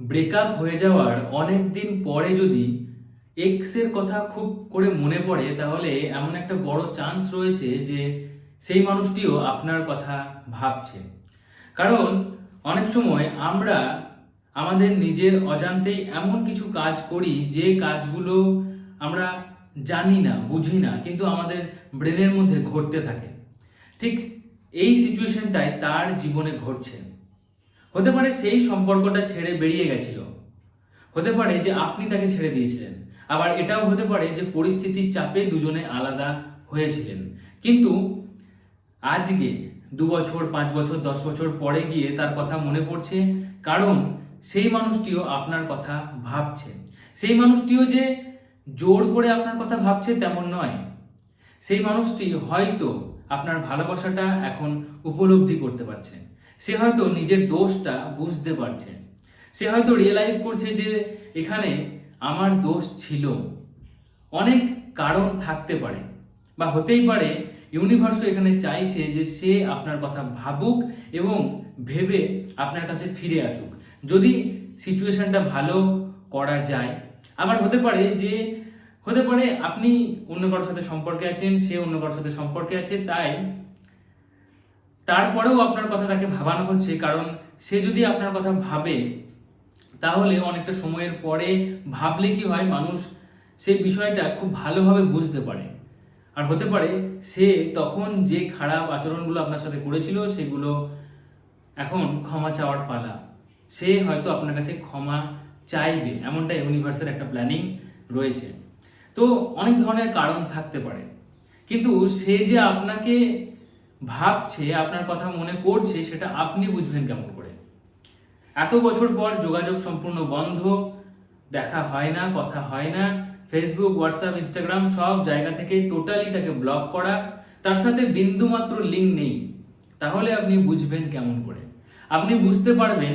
Breakup হয়ে যাওয়ার অনেক দিন পরে যদি এক্সের কথা খুব করে মনে পড়ে, তাহলে এমন একটা বড় চান্স রয়েছে যে সেই মানুষটিও আপনার কথা ভাবছে। কারণ অনেক সময় আমরা আমাদের নিজের অজান্তেই এমন কিছু কাজ করি, যে কাজগুলো আমরা জানি না, বুঝি না, কিন্তু আমাদের ব্রেনের মধ্যে ঘটতে থাকে। ঠিক এই সিচুয়েশনটাই তার জীবনে ঘটছে। হতে পারে সেই সম্পর্কটা ছেড়ে বেরিয়ে গেছিল। হতে পারে যে আপনি তাকে ছেড়ে দিয়েছিলেন। আবার এটাও হতে পারে যে পরিস্থিতির চাপে দুজনে আলাদা হয়েছিলেন। কিন্তু আজকে দু বছর, পাঁচ বছর, দশ বছর পরে গিয়ে তার কথা মনে পড়ছে, কারণ সেই মানুষটিও আপনার কথা ভাবছে। সেই মানুষটিও যে জোর করে আপনার কথা ভাবছে তেমন নয়। সেই মানুষটি হয়তো আপনার ভালোবাসাটা এখন উপলব্ধি করতে পারছে। সে হয়তো নিজের দোষটা বুঝতে পারছে। সে হয়তো রিয়েলাইজ করছে যে এখানে আমার দোষ ছিল। অনেক কারণ থাকতে পারে বা হতেই পারে ইউনিভার্সও এখানে চাইছে যে সে আপনার কথা ভাবুক এবং ভেবে আপনার কাছে ফিরে আসুক। যদি সিচুয়েশনটা ভালো করা যায়, আবার হতে পারে যে, হতে পারে আপনি অন্য কারোর সাথে সম্পর্কে আছেন, সে অন্য কারোর সাথে সম্পর্কে আছে, তাই তারপরেও আপনার কথা তাকে ভাবানো হচ্ছে, কারণ সে যদি আপনার কথা ভাবে, তাহলে অনেকটা সময়ের পরে ভাবলে কি হয়, মানুষ সেই বিষয়টা খুব ভালোভাবে বুঝতে পারে। আর হতে পারে সে তখন যে খারাপ আচরণগুলো আপনার সাথে করেছিল, সেগুলো এখন ক্ষমা চাওয়ার পালা। সে হয়তো আপনার কাছে ক্ষমা চাইবে এমনটা ইউনিভার্সের একটা প্ল্যানিং রয়েছে। তো অনেক ধরনের কারণ থাকতে পারে। কিন্তু সে যে আপনাকে ভাবছে, আপনার কথা মনে করছে, সেটা আপনি বুঝবেন কেমন করে। এত বছর পর যোগাযোগ সম্পূর্ণ বন্ধ, দেখা হয় না, কথা হয় না। ফেসবুক হোয়াটসঅ্যাপ ইনস্টাগ্রাম সব জায়গা থেকে টোটালি তাকে ব্লক করা। তার সাথে বিন্দুমাত্র লিঙ্ক নেই। তাহলে আপনি বুঝবেন কেমন করে। আপনি বুঝতে পারবেন,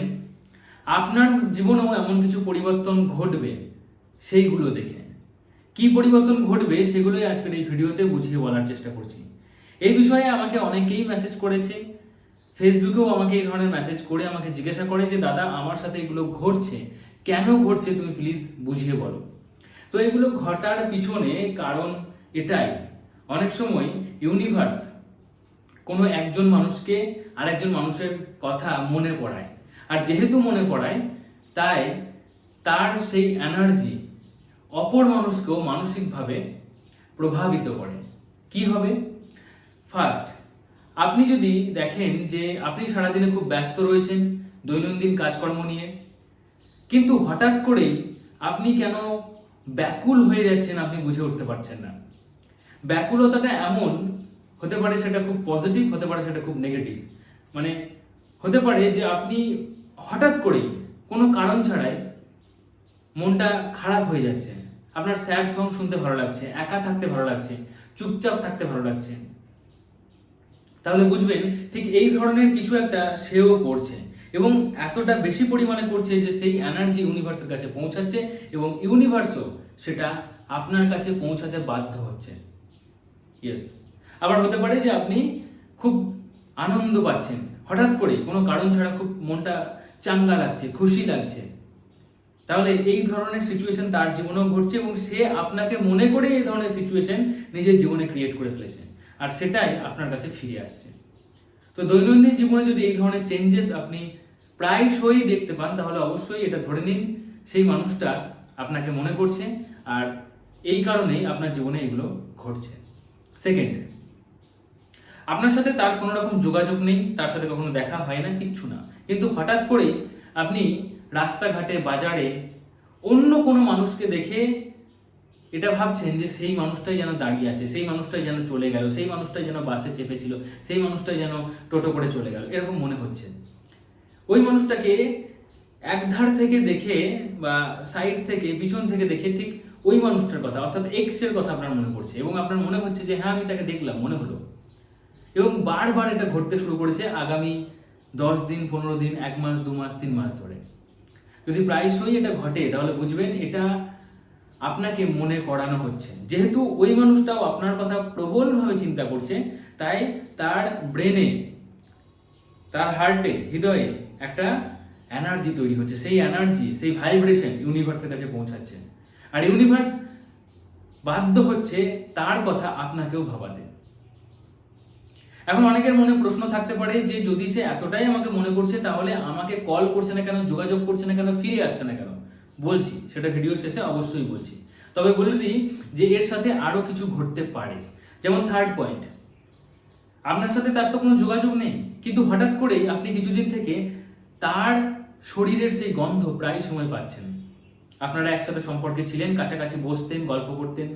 আপনার জীবনেও এমন কিছু পরিবর্তন ঘটবে, সেইগুলো দেখে। কি পরিবর্তন ঘটবে, সেগুলোই আজকের এই ভিডিওতে বুঝিয়ে বলার চেষ্টা করছি। এই বিষয়ে আমাকে অনেকেই মেসেজ করেছে। ফেসবুকেও আমাকে এই ধরনের মেসেজ করে আমাকে জিজ্ঞাসা করে যে, দাদা, আমার সাথে এগুলো ঘটছে। কেন ঘটছে তুমি প্লিজ বুঝিয়ে বলো। তো এগুলো ঘটার পিছনে কারণ এটাই। অনেক সময় ইউনিভার্স কোনো একজন মানুষকে আরেকজন মানুষের কথা মনে পড়ায়। আর যেহেতু মনে পড়ায়, তাই তার সেই এনার্জি অপর মানুষকেও মানসিকভাবে প্রভাবিত করে। কি হবে? ফার্স্ট আপনি যদি দেখেন যে আপনি সারাদিনে খুব ব্যস্ত রয়েছেন দৈনন্দিন কাজকর্ম নিয়ে, কিন্তু হঠাৎ করেই আপনি কেন ব্যাকুল হয়ে যাচ্ছেন আপনি বুঝে উঠতে পারছেন না। ব্যাকুলতাটা এমন হতে পারে সেটা খুব পজিটিভ হতে পারে সেটা খুব নেগেটিভ মানে হতে পারে যে আপনি হঠাৎ করেই কোনো কারণ ছাড়াই মনটা খারাপ হয়ে যাচ্ছে। আপনার স্যাড সং শুনতে ভালো লাগছে, একা থাকতে ভালো লাগছে, চুপচাপ থাকতে ভালো লাগছে। তাহলে বুঝবেন, ঠিক এই ধরনের কিছু একটা সেও করছে এবং এতটা বেশি পরিমাণে করছে যে সেই এনার্জি ইউনিভার্সের কাছে পৌঁছাচ্ছে এবং ইউনিভার্সও সেটা আপনার কাছে পৌঁছাতে বাধ্য হচ্ছে। ইয়েস আবার হতে পারে যে আপনি খুব আনন্দ পাচ্ছেন, হঠাৎ করে কোনো কারণ ছাড়া খুব মনটা চাঙ্গা লাগছে, খুশি লাগছে। তাহলে এই ধরনের সিচুয়েশন তার জীবনেও ঘটছে এবং সে আপনাকে মনে করে এই ধরনের সিচুয়েশন নিজের জীবনে ক্রিয়েট করে ফেলেছে। আর সেটাই আপনার কাছে ফিরে আসছে। তো দৈনন্দিন জীবনে যদি এই ধরনের চেঞ্জেস আপনি প্রায়শই দেখতে পান, তাহলে অবশ্যই এটা ধরে নিন, সেই মানুষটা আপনাকে মনে করছে আর এই কারণেই আপনার জীবনে এগুলো ঘটছে। সেকেন্ড আপনার সাথে তার কোনো রকম যোগাযোগ নেই, তার সাথে কখনো দেখা হয় না, কিচ্ছু না। কিন্তু হঠাৎ করেই আপনি রাস্তাঘাটে, বাজারে অন্য কোনো মানুষকে দেখে এটা ভাবছেন যে সেই মানুষটাই যেন দাঁড়িয়ে আছে, সেই মানুষটাই যেন চলে গেল, সেই মানুষটাই যেন বাসে চেপেছিল, সেই মানুষটাই যেন টোটো করে চলে গেল, এরকম মনে হচ্ছে। ওই মানুষটাকে একধার থেকে দেখে বা সাইড থেকে পিছন থেকে দেখে ঠিক ওই মানুষটার কথা, অর্থাৎ এক্সের কথা আপনার মনে পড়ছে এবং আপনার মনে হচ্ছে যে হ্যাঁ আমি তাকে দেখলাম, মনে হলো। এবং বারবার এটা ঘটতে শুরু করেছে আগামী দশ দিন, পনেরো দিন, এক মাস, দু মাস, তিন মাস ধরে। যদি প্রায়শই এটা ঘটে, তাহলে বুঝবেন এটা আপনাকে মনে করানো হচ্ছে। যেহেতু ওই মানুষটাও আপনার কথা প্রবলভাবে চিন্তা করছে, তাই তার ব্রেনে তার হার্টে হৃদয়ে একটা এনার্জি তৈরি হচ্ছে। সেই এনার্জি সেই ভাইব্রেশন ইউনিভার্সের কাছে পৌঁছাচ্ছে। আর ইউনিভার্স বাধ্য হচ্ছে তার কথা আপনাকেও ভাবাতে। এখন অনেকের মনে প্রশ্ন থাকতে পারে যে যদি সে এতটাই আমাকে মনে করছে, তাহলে আমাকে কল করছে না কেন, যোগাযোগ করছে না কেন, ফিরে আসছে না কেন? বলছি, সেটা ভিডিও শেষে অবশ্যই বলছি। তবে বলে দিই যে এর সাথে আরও কিছু ঘটতে পারে। যেমন থার্ড পয়েন্ট আপনার সাথে তার তো কোনো যোগাযোগ নেই। কিন্তু হঠাৎ করেই আপনি কিছুদিন থেকে তার শরীরের সেই গন্ধ প্রায় সময় পাচ্ছেন। আপনারা একসাথে সম্পর্কে ছিলেন, কাছাকাছি বসতেন, গল্প করতেন।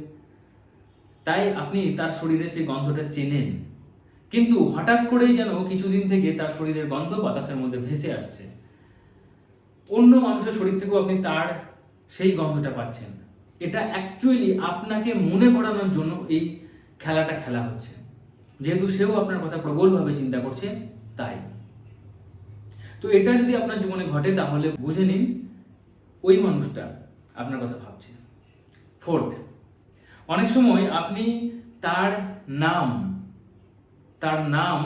তাই আপনি তার শরীরের সেই গন্ধটা চেনেন। কিন্তু হঠাৎ করেই যেন কিছুদিন থেকে তার শরীরের গন্ধ বাতাসের মধ্যে ভেসে আসছে। অন্য মানুষের শরীর থেকেও আপনি তার সেই গন্ধটা পাচ্ছেন। এটা অ্যাকচুয়ালি আপনাকে মনে করানোর জন্য এই খেলাটা খেলা হচ্ছে। যেহেতু সেও আপনার কথা প্রবলভাবে চিন্তা করছে, তাই। তো এটা যদি আপনার জীবনে ঘটে, তাহলে বুঝে নিন, ওই মানুষটা আপনার কথা ভাবছে। ফোর্থ অনেক সময় আপনি তার নাম তার নাম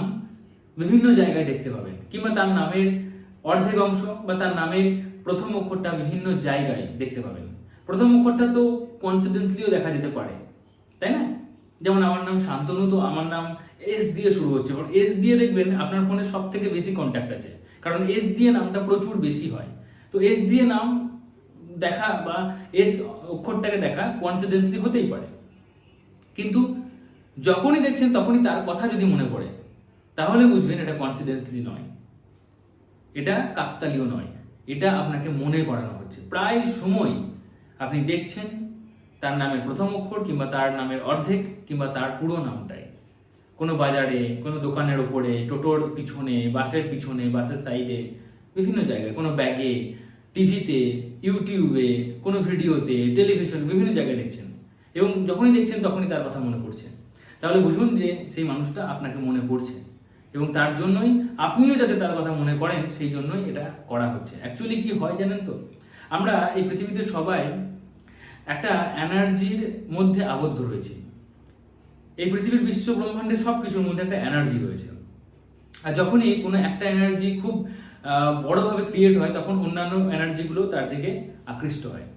বিভিন্ন জায়গায় দেখতে পাবেন, কিংবা তার নামের অর্ধেক অংশ বা তার নামের প্রথম অক্ষরটা বিভিন্ন জায়গায় দেখতে পাবেন। প্রথম অক্ষরটা তো কনসিডেন্সলিও দেখা যেতে পারে, তাই না? যেমন আমার নাম শান্তনু, তো আমার নাম এস দিয়ে শুরু হচ্ছে। এবং এস দিয়ে দেখবেন আপনার ফোনে সব থেকে বেশি কন্ট্যাক্ট আছে, কারণ এস দিয়ে নামটা প্রচুর বেশি হয়। তো এস দিয়ে নাম দেখা বা এস অক্ষরটাকে দেখা কনসিডেন্সলি হতেই পারে। কিন্তু যখনই দেখছেন তখনই তার কথা যদি মনে পড়ে, তাহলে বুঝবেন এটা কনসিডেন্সলি নয়। এটা কাকতালীয় নয়। এটা আপনাকে মনে করানো হচ্ছে। প্রায় সময় আপনি দেখছেন তার নামের প্রথম অক্ষর কিংবা তার নামের অর্ধেক কিংবা তার পুরো নামটাই। কোনো বাজারে, কোনো দোকানের ওপরে, টোটোর পিছনে, বাসের পিছনে, বাসের সাইডে, বিভিন্ন জায়গায়, কোনো ব্যাগে, টিভিতে, ইউটিউবে, কোনো ভিডিওতে, টেলিভিশন, বিভিন্ন জায়গায় দেখছেন। এবং যখনই দেখছেন তখনই তার কথা মনে পড়ছে। তাহলে বুঝুন যে সেই মানুষটা আপনাকে মনে পড়ছে। এবং তার জন্যই আপনিও যাতে তার কথা মনে করেন, সেই জন্যই এটা করা হচ্ছে। অ্যাকচুয়ালি কি হয় জানেন তো? আমরা এই পৃথিবীতে সবাই একটা এনার্জির মধ্যে আবদ্ধ রয়েছি। এই পৃথিবীর বিশ্ব ব্রহ্মাণ্ডের সব কিছুর মধ্যে একটা এনার্জি রয়েছে। আর যখনই কোনো একটা এনার্জি খুব বড়ভাবে ক্রিয়েট হয়, তখন অন্যান্য এনার্জিগুলো তার দিকে আকৃষ্ট হয়।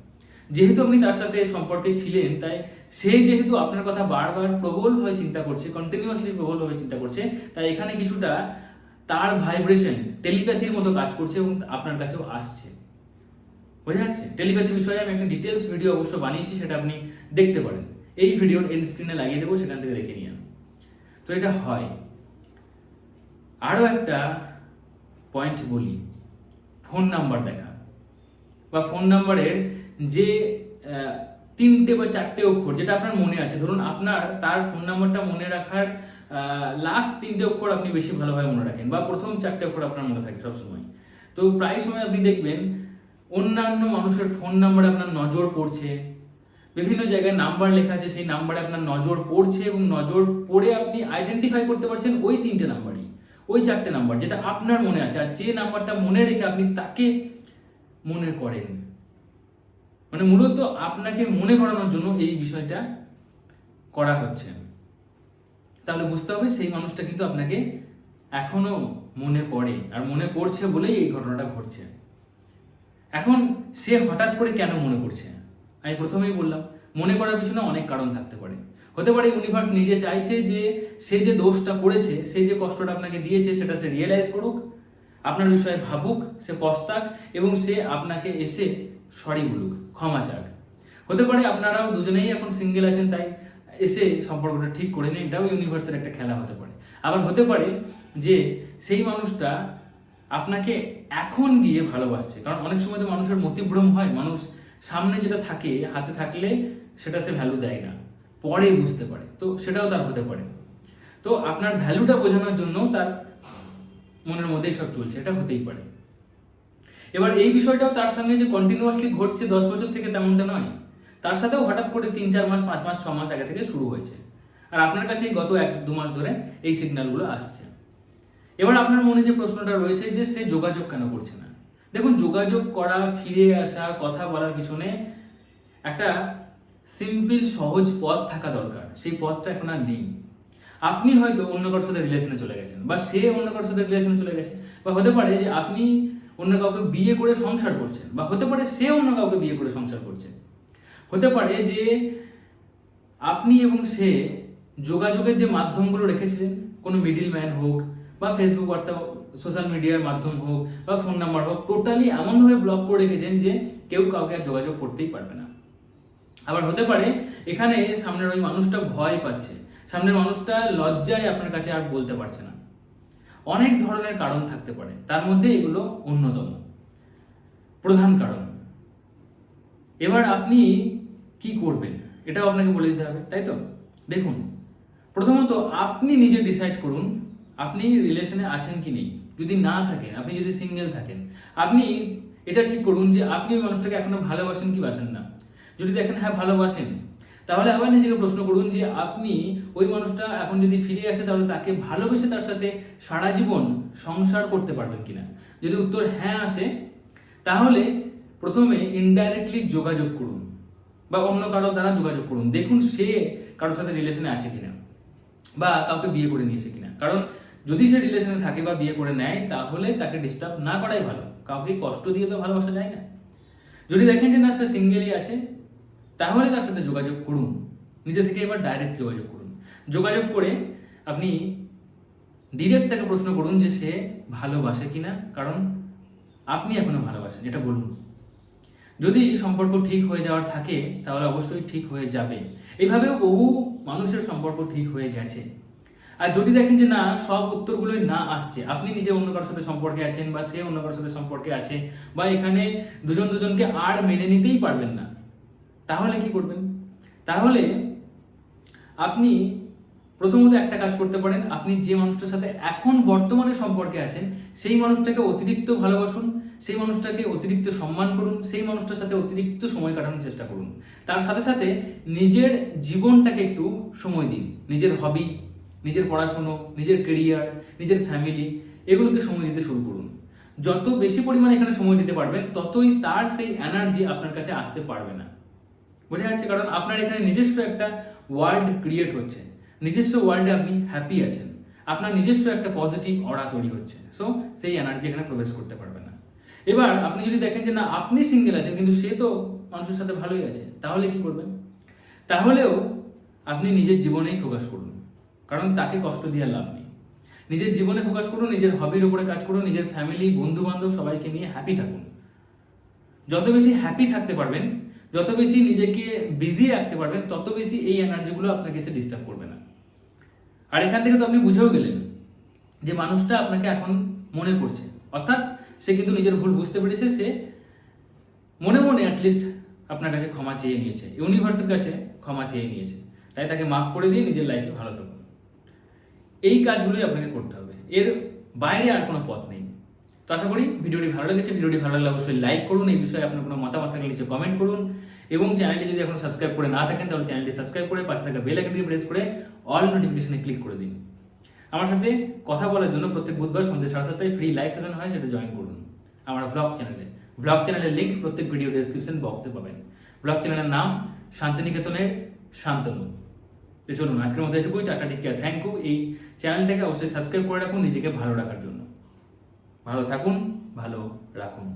যেহেতু আপনি তার সাথে সম্পর্কে ছিলেন, তাই সে যেহেতু আপনার কথা বারবার প্রবলভাবে চিন্তা করছে কন্টিনিউয়াসলি প্রবলভাবে চিন্তা করছে, তাই এখানে কিছুটা তার ভাইব্রেশন টেলিপ্যাথির মতো কাজ করছে এবং আপনার কাছেও আসছে। বোঝা যাচ্ছে? টেলিপ্যাথি বিষয়ে আমি একটা ডিটেলস ভিডিও অবশ্য বানিয়েছি, সেটা আপনি দেখতে পারেন। এই ভিডিওর এন্ড স্ক্রিনে লাগিয়ে দেবো, সেখান থেকে দেখে নিন তো এটা হয়। আরও একটা পয়েন্ট বলি। ফোন নাম্বার দেখা। বা ফোন নাম্বারের যে তিনটে বা চারটে অক্ষর, যেটা আপনার মনে আছে। ধরুন আপনার, তার ফোন নাম্বারটা মনে রাখার লাস্ট তিনটে অক্ষর আপনি বেশি ভালোভাবে মনে রাখেন, বা প্রথম চারটে অক্ষর আপনার মনে থাকে সবসময়। তো প্রায় সময় আপনি দেখবেন, অন্যান্য মানুষের ফোন নাম্বারে আপনার নজর পড়ছে। বিভিন্ন জায়গায় নাম্বার লেখা আছে, সেই নাম্বারে আপনার নজর পড়ছে এবং নজর পড়ে আপনি আইডেন্টিফাই করতে পারছেন ওই তিনটে নাম্বারই ওই চারটে নাম্বার যেটা আপনার মনে আছে। আর যে নাম্বারটা মনে রেখে আপনি তাকে মনে করেন। মানে মূলত আপনাকে মনে করানোর জন্য এই বিষয়টা করা হচ্ছে। তাহলে বুঝতে হবে সেই মানুষটা কিন্তু আপনাকে এখনও মনে করে আর মনে করছে বলেই এই ঘটনাটা ঘটছে। এখন সে হঠাৎ করে কেন মনে করছে? আমি প্রথমেই বললাম, মনে করার পিছনে অনেক কারণ থাকতে পারে। হতে পারে ইউনিভার্স নিজে চাইছে যে সে যে দোষটা করেছে, সে যে কষ্টটা আপনাকে দিয়েছে, সেটা সে রিয়েলাইজ করুক, আপনার বিষয়ে ভাবুক, সে পস্তাক এবং সে আপনাকে এসে সরি বলুক, ক্ষমা চাক। হতে পারে আপনারাও দুজনেই এখন সিঙ্গেল আছেন, তাই এসে সম্পর্কটা ঠিক করে নিন, এটাও ইউনিভার্সের একটা খেলা হতে পারে। আবার হতে পারে যে সেই মানুষটা আপনাকে এখন গিয়ে ভালোবাসছে, কারণ অনেক সময় তো মানুষের মতিভ্রম হয়, মানুষ সামনে যেটা থাকে, হাতে থাকলে সেটা সে ভ্যালু দেয় না, পরে বুঝতে পারে, তো সেটাও তার হতে পারে। তো আপনার ভ্যালুটা বোঝানোর জন্য তার মনের মধ্যেই সব চলছে, এটা হতেই পারে। এবার এই বিষয়টাও তার সঙ্গে যে কন্টিনিউয়াসলি ঘটছে দশ বছর থেকে তেমনটা নয়, তার সাথেও হঠাৎ করে তিন, চার মাস, পাঁচ মাস, ছ মাস আগে থেকে শুরু হয়েছে। আর আপনার কাছে গত এক, দু মাস ধরে এই সিগন্যালগুলো আসছে। এবার আপনার মনে যে প্রশ্নটা রয়েছে যে সে যোগাযোগ কেন করছে না? দেখুন, যোগাযোগ করা, ফিরে আসা, কথা বলার পিছনে একটা সিম্পল সহজ পথ থাকা দরকার। সেই পথটা এখন আর নেই। আপনি হয়তো অন্য কারোর সাথে রিলেশনে চলে গেছেন বা সে অন্য কারোর সাথে রিলেশনে চলে গেছে। বা হতে পারে যে আপনি অন্য কাউকে বিয়ে করে সংসার করছেন বা হতে পারে সে অন্য কাউকে বিয়ে করে সংসার করছে হতে পারে যে আপনি এবং সে যোগাযোগের যে মাধ্যমগুলো রেখেছিলেন, কোনো মিডিল ম্যান হোক বা ফেসবুক হোয়াটসঅ্যাপ সোশ্যাল মিডিয়ার মাধ্যম হোক বা ফোন নাম্বার হোক টোটালি এমনভাবে ব্লক করে রেখেছেন যে কেউ কাউকে আর যোগাযোগ করতেই পারবে না। আবার হতে পারে এখানে সামনের ওই মানুষটা ভয় পাচ্ছে, সামনের মানুষটা লজ্জায় আপনার কাছে আর বলতে পারছে না। অনেক ধরনের কারণ থাকতে পারে। তার মধ্যে এগুলো অন্যতম। প্রধান কারণ। এবার আপনি কি করবেন, এটাও আপনাকে বলে দিতে হবে, তাই তো? দেখুন, প্রথমত আপনি নিজে ডিসাইড করুন, আপনি রিলেশনে আছেন কি নেই। যদি না থাকেন, আপনি যদি সিঙ্গেল থাকেন, আপনি এটা ঠিক করুন যে আপনি ওই মানুষটাকে এখনও ভালোবাসেন কি বাসেন না। যদি দেখেন হ্যাঁ ভালোবাসেন তাহলে আবার নিজেকে প্রশ্ন করুন যে আপনি ওই মানুষটা এখন যদি ফিরে আসে, তাহলে তাকে ভালোবেসে তার সাথে সারা জীবন সংসার করতে পারবেন কিনা? যদি উত্তর হ্যাঁ আসে, তাহলে প্রথমে ইনডাইরেক্টলি যোগাযোগ করুন বা অন্য কারও দ্বারা যোগাযোগ করুন। দেখুন সে কারোর সাথে রিলেশনে আছে কিনা বা কাউকে বিয়ে করে নিয়েছে কিনা। কারণ যদি সে রিলেশনে থাকে বা বিয়ে করে নেয়, তাহলে তাকে ডিস্টার্ব না করাই ভালো। কাউকে কষ্ট দিয়ে তো ভালোবাসা যায় না। যদি দেখেন যে না, সে সিঙ্গেলই আছে তাহলে তার সাথে যোগাযোগ করুন। নিজে থেকে এবার ডাইরেক্ট যোগাযোগ করুন। যোগাযোগ করে আপনি ডিরেক্ট তাকে প্রশ্ন করুন যে সে ভালোবাসে কিনা, কারণ আপনি এখনও ভালোবাসেন, এটা বলুন। যদি সম্পর্ক ঠিক হয়ে যাওয়ার থাকে, তাহলে অবশ্যই ঠিক হয়ে যাবে। এইভাবেও বহু মানুষের সম্পর্ক ঠিক হয়ে গেছে। আর যদি দেখেন যে না, সব উত্তরগুলোই না আসছে, আপনি নিজে অন্য কারোর সাথে সম্পর্কে আছেন বা সে অন্য কারোর সাথে সম্পর্কে আছে, বা এখানে দুজন দুজনকে আর মেনে নিতেই পারবেন না তাহলে কি করবেন? তাহলে আপনি প্রথমত একটা কাজ করতে পারেন। আপনি যে মানুষটার সাথে এখন বর্তমানে সম্পর্কে আছেন, সেই মানুষটাকে অতিরিক্ত ভালোবাসুন, সেই মানুষটাকে অতিরিক্ত সম্মান করুন, সেই মানুষটার সাথে অতিরিক্ত সময় কাটানোর চেষ্টা করুন। তার সাথে সাথে নিজের জীবনটাকে একটু সময় দিন। নিজের হবি নিজের পড়াশুনো, নিজের কেরিয়ার নিজের ফ্যামিলি এগুলোকে সময় দিতে শুরু করুন। যত বেশি পরিমাণে এখানে সময় দিতে পারবেন, ততই তার সেই এনার্জি আপনার কাছে আসতে পারবে না। বোঝা যাচ্ছে কারণ আপনার এখানে নিজস্ব একটা ওয়ার্ল্ড ক্রিয়েট হচ্ছে। নিজস্ব ওয়ার্ল্ডে আপনি হ্যাপি আছেন। আপনার নিজস্ব একটা পজিটিভ অরা তৈরি হচ্ছে। সো সেই এনার্জি এখানে প্রবেশ করতে পারবে না। এবার আপনি যদি দেখেন যে না, আপনি সিঙ্গেল আছেন, কিন্তু সে তো মানুষের সাথে ভালোই আছে, তাহলে কি করবেন? তাহলেও আপনি নিজের জীবনেই ফোকাস করুন। কারণ তাকে কষ্ট দিয়ে লাভ নেই। নিজের জীবনে ফোকাস করুন, নিজের হবির উপরে কাজ করুন, নিজের ফ্যামিলি বন্ধু বান্ধব সবাইকে নিয়ে হ্যাপি থাকুন। যত বেশি হ্যাপি থাকতে পারবেন যত বেশি নিজেকে বিজি রাখতে পারবেন, তত বেশি এই এনার্জিগুলো আপনাকে এসে ডিস্টার্ব করবে না। আর এখান থেকে তো আপনি বুঝেও গেলেন যে মানুষটা আপনাকে এখন মনে করছে। অর্থাৎ সে কিন্তু নিজের ভুল বুঝতে পেরেছে, সে মনে মনে অ্যাটলিস্ট আপনার কাছে ক্ষমা চেয়ে নিয়েছে। ইউনিভার্সের কাছে ক্ষমা চেয়ে নিয়েছে। তাই তাকে মাফ করে দিয়ে নিজের লাইফে ভালো থাকুন। এই কাজগুলোই আপনাকে করতে হবে। এর বাইরে আর কোনো পথ নেই। তো আশা করি ভিডিওটি ভালো লেগেছে। ভিডিওটি ভালো লাগলে অবশ্যই লাইক করুন। এই বিষয়ে আপনার কোনো মতামত থাকলে নিচে কমেন্ট করুন। এবং চ্যানেলটি যদি এখন সাবস্ক্রাইব করে না থাকেন, তাহলে চ্যানেলটি সাবস্ক্রাইব করে পাশে থাকা বেল আইকনটি প্রেস করে অল নোটিফিকেশনে ক্লিক করে দিন। আমার সাথে কথা বলার জন্য প্রত্যেক বুধবার সন্ধ্যে সাড়ে সাতটায় ফ্রি লাইভ সেশন হয়, সেটা জয়েন করুন। আমার ভ্লগ চ্যানেলে ভ্লগ চ্যানেলের লিঙ্ক প্রত্যেক ভিডিও ডেসক্রিপশন বক্সে পাবেন। ভ্লগ চ্যানেলের নাম শান্তিনিকেতনের শান্তনু। তো চলুন, আজকের মতো এটুকুই। টাটা টেক থ্যাংক ইউ এই চ্যানেলটাকে অবশ্যই সাবস্ক্রাইব করে রাখুন, নিজেকে ভালো রাখার জন্য। ভালো থাকুন ভালো রাখুন।